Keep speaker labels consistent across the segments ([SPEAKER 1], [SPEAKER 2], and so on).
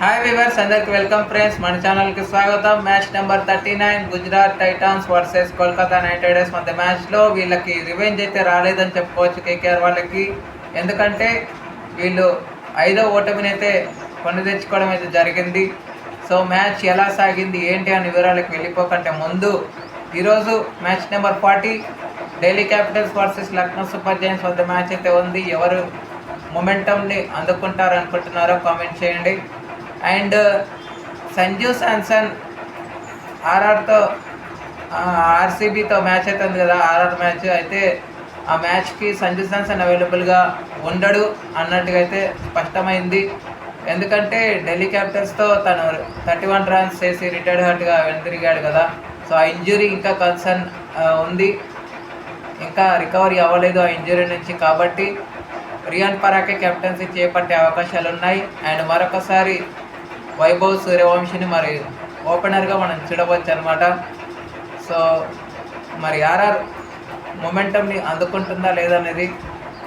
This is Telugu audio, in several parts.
[SPEAKER 1] హాయ్ వివర్స్ అందరికి వెల్కమ్ ఫ్రెండ్స్ మన ఛానల్కి స్వాగతం. Match number thirty nine Gujarat Titans versus Kolkata Knight Riders మధ్య మ్యాచ్లో వీళ్ళకి రివెంజ్ అయితే రాలేదని చెప్పుకోవచ్చు కేకేఆర్ వాళ్ళకి. ఎందుకంటే వీళ్ళు ఐదో ఓటమిని అయితే కొని తెచ్చుకోవడం అయితే జరిగింది. సో మ్యాచ్ ఎలా సాగింది ఏంటి అనే వివరాలకు వెళ్ళిపోకంటే ముందు ఈరోజు match number forty Delhi Capitals versus Lucknow Super Giants వద్ద మ్యాచ్ అయితే ఉంది. ఎవరు మొమెంటమ్ని అందుకుంటారు అనుకుంటున్నారో కామెంట్ చేయండి. అండ్ uh, సంజు శాంసన్ ఆర్ఆర్తో ఆర్సీబీతో మ్యాచ్ అవుతుంది కదా ఆర్ఆర్ మ్యాచ్. అయితే ఆ మ్యాచ్కి సంజు శాంసన్ అవైలబుల్గా ఉండడు అన్నట్టుగా అయితే స్పష్టమైంది. ఎందుకంటే ఢిల్లీ క్యాపిటల్స్తో తను థర్టీ వన్ రన్స్ చేసి రిటైర్డ్ హార్ట్గా వెనుతిరిగాడు కదా. సో ఆ ఇంజురీ ఇంకా కన్సర్న్ ఉంది. ఇంకా రికవరీ అవ్వలేదు ఆ ఇంజురీ నుంచి కాబట్టి రియాన్ పరాకే కెప్టెన్సీ చేపట్టే అవకాశాలు ఉన్నాయి అండ్ మరొకసారి వైభవ్ సూర్యవంశిని మరి ఓపెనర్గా మనం చూడవచ్చు అనమాట సో మరి ఆర్ఆర్ మొమెంటమ్ని అందుకుంటుందా లేదనేది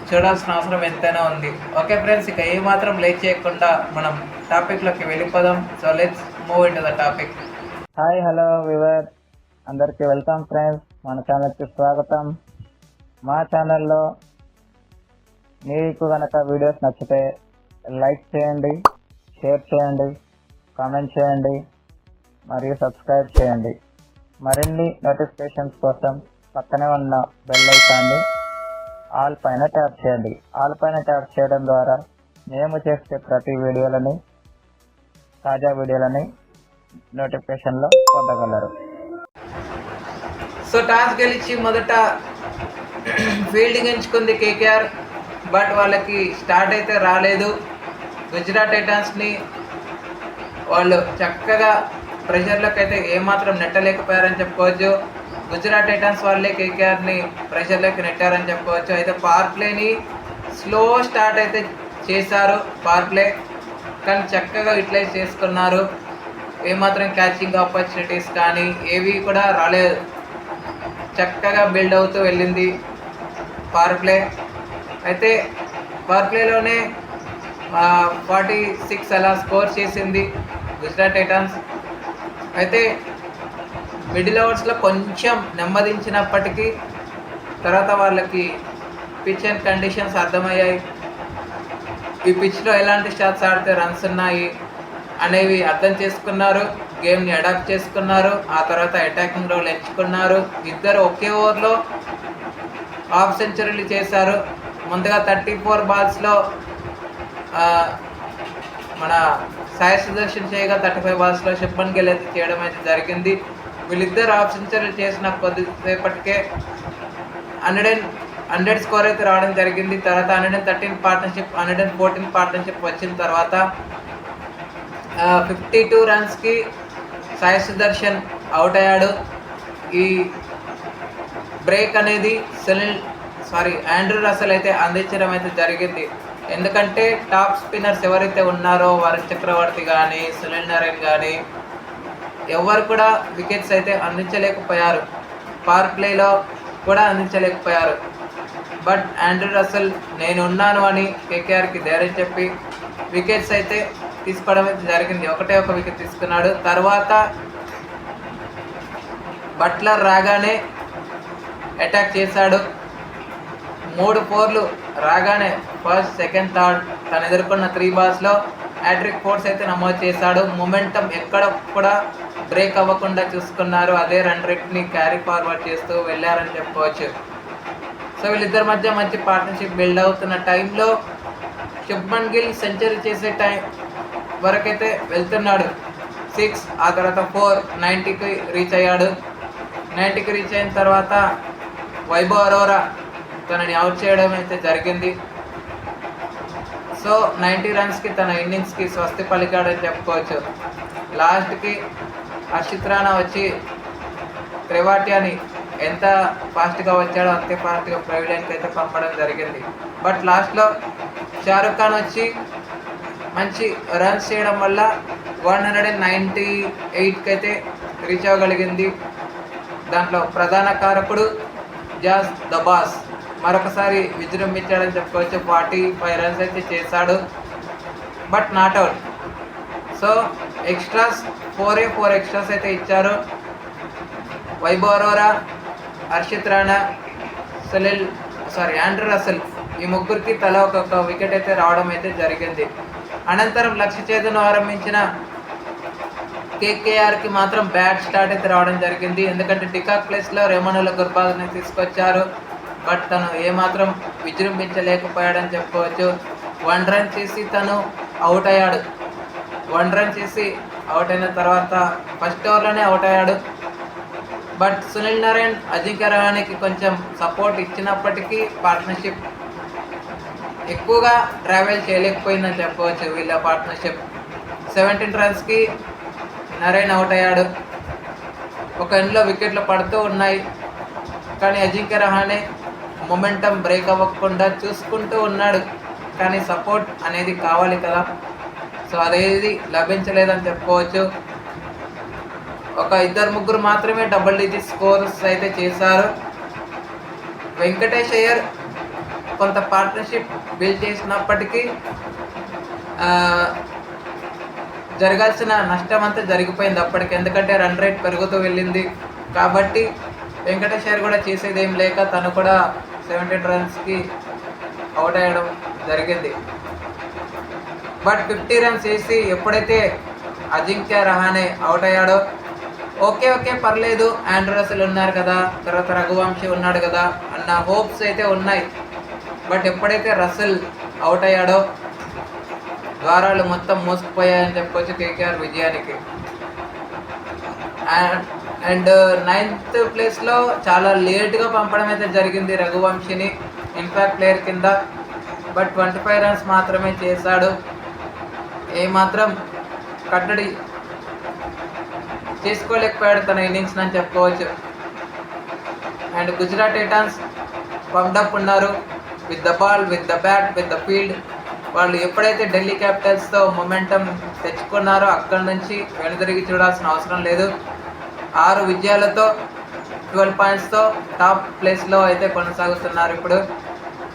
[SPEAKER 1] చూడాల్సిన అవసరం ఎంతైనా ఉంది. ఓకే ఫ్రెండ్స్ ఇక ఏమాత్రం లేట్ చేయకుండా మనం టాపిక్లోకి వెళ్ళిపోదాం. So let's move in to the topic hi hello viewer అందరికీ వెల్కమ్ ఫ్రెండ్స్. మన ఛానల్కి స్వాగతం. మా ఛానల్లో మీకు కనుక వీడియోస్ నచ్చితే లైక్ చేయండి షేర్ చేయండి. కామెంట్ చేయండి. మరియు సబ్స్క్రైబ్ చేయండి. మరిన్ని నోటిఫికేషన్స్ కోసం పక్కనే ఉన్న బెల్ ఐకాన్ని ఆల్ పైన ట్యాప్ చేయండి. ఆల్ పైన ట్యాప్ చేయడం ద్వారా మేము చేసే ప్రతి వీడియోలని తాజా వీడియోలని నోటిఫికేషన్లో పొందగలరు. సో టాస్ గెలిచి మొదట ఫీల్డింగ్ ఎంచుకుంది కేకేఆర్ బట్ వాళ్ళకి స్టార్ట్ అయితే రాలేదు. గుజరాత్ టైటాన్స్ని వాళ్ళు చక్కగా ప్రెషర్లోకి అయితే ఏమాత్రం నెట్టలేకపోయారని చెప్పుకోవచ్చు. గుజరాత్ టైటన్స్ వాళ్ళే కేకేఆర్ని ప్రెషర్లోకి నెట్టారని చెప్పుకోవచ్చు. అయితే పవర్ ప్లేని స్లో స్టార్ట్ అయితే చేశారు పవర్ ప్లే కానీ చక్కగా యూటిలైజ్ చేసుకున్నారు. ఏమాత్రం క్యాచింగ్ ఆపర్చునిటీస్ కానీ ఏవి కూడా రాలేదు. చక్కగా బిల్డ్ అవుతూ వెళ్ళింది పవర్ ప్లే అయితే పవర్ ప్లేలోనే ఫార్టీ సిక్స్ అలా స్కోర్ చేసింది. గుజరాత్ టైటాన్స్. అయితే మిడిల్ ఓవర్స్లో కొంచెం నెమ్మదించినప్పటికీ తర్వాత వాళ్ళకి పిచ్ అండ్ కండిషన్స్ అర్థమయ్యాయి. ఈ పిచ్లో ఎలాంటి షాట్స్ ఆడితే రన్స్ ఉన్నాయి అనేవి అర్థం చేసుకున్నారు గేమ్ని అడాప్ట్ చేసుకున్నారు ఆ తర్వాత అటాకింగ్ రోల్ ఎంచుకున్నారు. ఇద్దరు ఒకే ఓవర్లో హాఫ్ సెంచరీలు చేశారు. ముందుగా థర్టీ ఫోర్ బాల్స్లో మన సాయి సుదర్శన్ చేయగా థర్టీ ఫైవ్ బాల్స్లో శుభన్ గిల్ అయితే చేయడం అయితే జరిగింది. వీళ్ళిద్దరు హాఫ్ సెంచరీ చేసిన కొద్దిసేపటికే హండ్రెడ్ అండ్ హండ్రెడ్ స్కోర్ అయితే రావడం జరిగింది. తర్వాత hundred and thirteen partnership hundred and fourteen partnership వచ్చిన తర్వాత ఫిఫ్టీ టూ రన్స్కి సాయి సుదర్శన్ అవుట్ అయ్యాడు. ఈ బ్రేక్ అనేది సునీల్ సారీ ఆండ్రూ రసల్ అయితే అందించడం అయితే జరిగింది. ఎందుకంటే టాప్ స్పిన్నర్స్ ఎవరైతే ఉన్నారో వరుణ్ చక్రవర్తి కానీ సునీల్ నారాయణ్ కానీ ఎవరు కూడా వికెట్స్ అయితే అందించలేకపోయారు. పవర్ ప్లేలో కూడా అందించలేకపోయారు. బట్ ఆండ్రూ రసల్ నేను ఉన్నాను అని కేకేఆర్కి ధైర్యం చెప్పి వికెట్స్ అయితే తీసుకోవడం అయితే జరిగింది. ఒకటే ఒక వికెట్ తీసుకున్నాడు. తర్వాత బట్లర్ రాగానే అటాక్ చేశాడు. మూడు ఫోర్లు రాగానే ఫస్ట్ సెకండ్ థర్డ్ తను ఎదుర్కొన్న త్రీ బాల్స్లో హ్యాట్రిక్ ఫోర్స్ అయితే నమోదు చేశాడు. మొమెంటం ఎక్కడ కూడా బ్రేక్ అవ్వకుండా చూసుకున్నారు. అదే రన్ రేట్ని క్యారీ ఫార్వర్డ్ చేస్తూ వెళ్ళారని చెప్పుకోవచ్చు సో వీళ్ళిద్దరి మధ్య మంచి పార్ట్నర్షిప్ బిల్డ్ అవుతున్న టైంలో శుభ్మన్ గిల్ సెంచరీ చేసే టైం వరకైతే వెళ్తున్నాడు. సిక్స్ ఆ తర్వాత ఫోర్ నైంటీకి రీచ్ అయ్యాడు. నైంటీకి రీచ్ అయిన తర్వాత వైభవ్ అరోరా తనని అవుట్ చేయడం అయితే జరిగింది. సో నైంటీ రన్స్కి తన ఇన్నింగ్స్కి స్వస్తి పలికాడని చెప్పుకోవచ్చు. లాస్ట్కి హర్షిత్ రాణా వచ్చి త్రివాట్యాని ఎంత ఫాస్ట్గా వచ్చాడో అంతే ఫాస్ట్గా ప్రైవేట్కి అయితే పంపడం జరిగింది. బట్ లాస్ట్లో షారుఖ్ ఖాన్ వచ్చి మంచి రన్స్ చేయడం వల్ల వన్ హండ్రెడ్ అండ్ నైంటీ ఎయిట్కి అయితే రీచ్ అవ్వగలిగింది. దాంట్లో ప్రధాన కారకుడు జాస్ ద బాస్ మరొకసారి విజృంభించాడని చెప్పుకోవచ్చు ఫార్టీ ఫైవ్ రన్స్ అయితే చేశాడు. But not out so extras four a four extras అయితే ఇచ్చారు. Vaibhav Arora Harshit Rana Salil sorry Andre Russell ఈ ముగ్గురికి తల ఒక్కొక్క వికెట్ అయితే రావడం అయితే జరిగింది. అనంతరం లక్ష్య చేతును ఆరంభించిన కేకేఆర్కి మాత్రం బ్యాట్ స్టార్ట్ అయితే రావడం జరిగింది. ఎందుకంటే డికాక్ ప్లేస్లో రెమనుల గుర్బాల్ని తీసుకొచ్చారు. బట్ తను ఏమాత్రం విజృంభించలేకపోయాడని చెప్పుకోవచ్చు. వన్ రన్ చేసి తను అవుట్ అయ్యాడు. వన్ రన్ చేసి అవుట్ అయిన తర్వాత ఫస్ట్ ఓవర్లోనే అవుట్ అయ్యాడు. బట్ సునీల్ నారాయణ్ అజింక్య రహానికి కొంచెం సపోర్ట్ ఇచ్చినప్పటికీ పార్ట్నర్షిప్ ఎక్కువగా ట్రావెల్ చేయలేకపోయిందని చెప్పవచ్చు వీళ్ళ పార్ట్నర్షిప్. సెవెంటీన్ రన్స్కి నరేన్ అవుట్ అయ్యాడు. ఒక ఎండ్లో వికెట్లు పడుతూ ఉన్నాయి. కానీ అజింక్య రహానే మొమెంటం బ్రేక్ అవ్వకుండా చూసుకుంటూ ఉన్నాడు. కానీ సపోర్ట్ అనేది కావాలి కదా. సో అదేది లభించలేదని చెప్పుకోవచ్చు. ఒక ఇద్దరు ముగ్గురు మాత్రమే డబుల్ డిజిట్ స్కోర్స్ అయితే చేశారు. వెంకటేష్ అయ్యర్ కొంత పార్ట్నర్షిప్ బిల్డ్ చేసినప్పటికీ జరగాల్సిన నష్టం అంతా జరిగిపోయింది అప్పటికి. ఎందుకంటే రన్ రేట్ పెరుగుతూ వెళ్ళింది. కాబట్టి వెంకటేష్ అయ్యర్ కూడా చేసేది ఏం లేక తను కూడా సెవెంటీన్ రన్స్కి అవుట్ అయ్యడం జరిగింది. బట్ ఫిఫ్టీ రన్స్ వేసి ఎప్పుడైతే అజింక్య రహానే అవుట్ అయ్యాడో ఓకే ఓకే పర్లేదు ఆండ్రూ ఉన్నారు కదా తర్వాత రఘువంశీ ఉన్నాడు కదా అన్న హోప్స్ అయితే ఉన్నాయి. బట్ ఎప్పుడైతే రసల్ అవుట్ అయ్యాడో ద్వారాలు మొత్తం మోసుకుపోయాయని చెప్పొచ్చు కేకేఆర్ విజయానికి. అండ్ uh, నైన్త్ ప్లేస్లో చాలా లేట్గా పంపడం అయితే జరిగింది రఘువంశిని. ఇంపాక్ట్ ప్లేయర్ కింద. బట్ ట్వంటీ ఫైవ్ రన్స్ మాత్రమే చేశాడు. ఏమాత్రం కట్టడి చేసుకోలేకపోయాడు తన ఇన్నింగ్స్ అని చెప్పుకోవచ్చు. అండ్ గుజరాత్ టైటాన్స్ పంప్డప్ ఉన్నారు. With the ball with the bat with the field వాళ్ళు ఎప్పుడైతే ఢిల్లీ క్యాపిటల్స్తో మొమెంటం తెచ్చుకున్నారో అక్కడి నుంచి వెనుదిరిగి చూడాల్సిన అవసరం లేదు. ఆరు విజయాలతో ట్వెల్వ్ పాయింట్స్తో టాప్ ప్లేస్లో అయితే కొనసాగుతున్నారు ఇప్పుడు.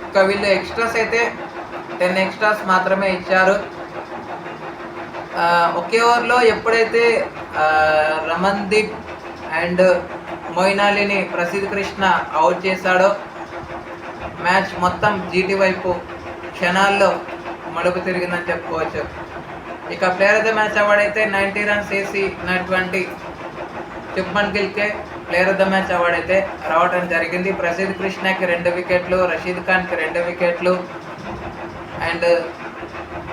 [SPEAKER 1] ఇంకా వీళ్ళు ఎక్స్ట్రాస్ అయితే టెన్ ఎక్స్ట్రాస్ మాత్రమే ఇచ్చారు. ఒకే ఓవర్లో ఎప్పుడైతే రమన్దీప్ అండ్ మొయినాలిని ప్రసిద్ధ్ కృష్ణ అవుట్ చేశాడో మ్యాచ్ మొత్తం జీటీ వైపు క్షణాల్లో మలుపు తిరిగిందని చెప్పుకోవచ్చు. ఇక player of the match award అయితే నైంటీ రన్స్ వేసి twenty Shubman గిల్కే player of the match award అయితే రావడం జరిగింది. ప్రసిద్ధ్ కృష్ణకి రెండు వికెట్లు రషీద్ ఖాన్కి రెండు వికెట్లు. అండ్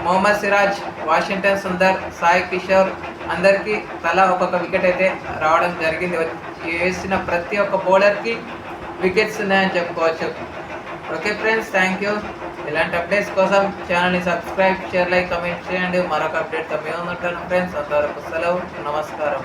[SPEAKER 1] మొహమ్మద్ సిరాజ్ వాషింగ్టన్ సుందర్ సాయి కిషోర్ అందరికీ తలా ఒక్కొక్క వికెట్ అయితే రావడం జరిగింది. వేసిన ప్రతి ఒక్క బౌలర్కి వికెట్స్ ఉన్నాయని చెప్పుకోవచ్చు. Okay friends thank you. ఇలాంటి అప్డేట్స్ కోసం ఛానల్ని సబ్స్క్రైబ్ షేర్ లైక్ కమెంట్ చేయండి. మరొక అప్డేట్తో మేము ఉంటాను ఫ్రెండ్స్. అంతవరకు సెలవు నమస్కారం.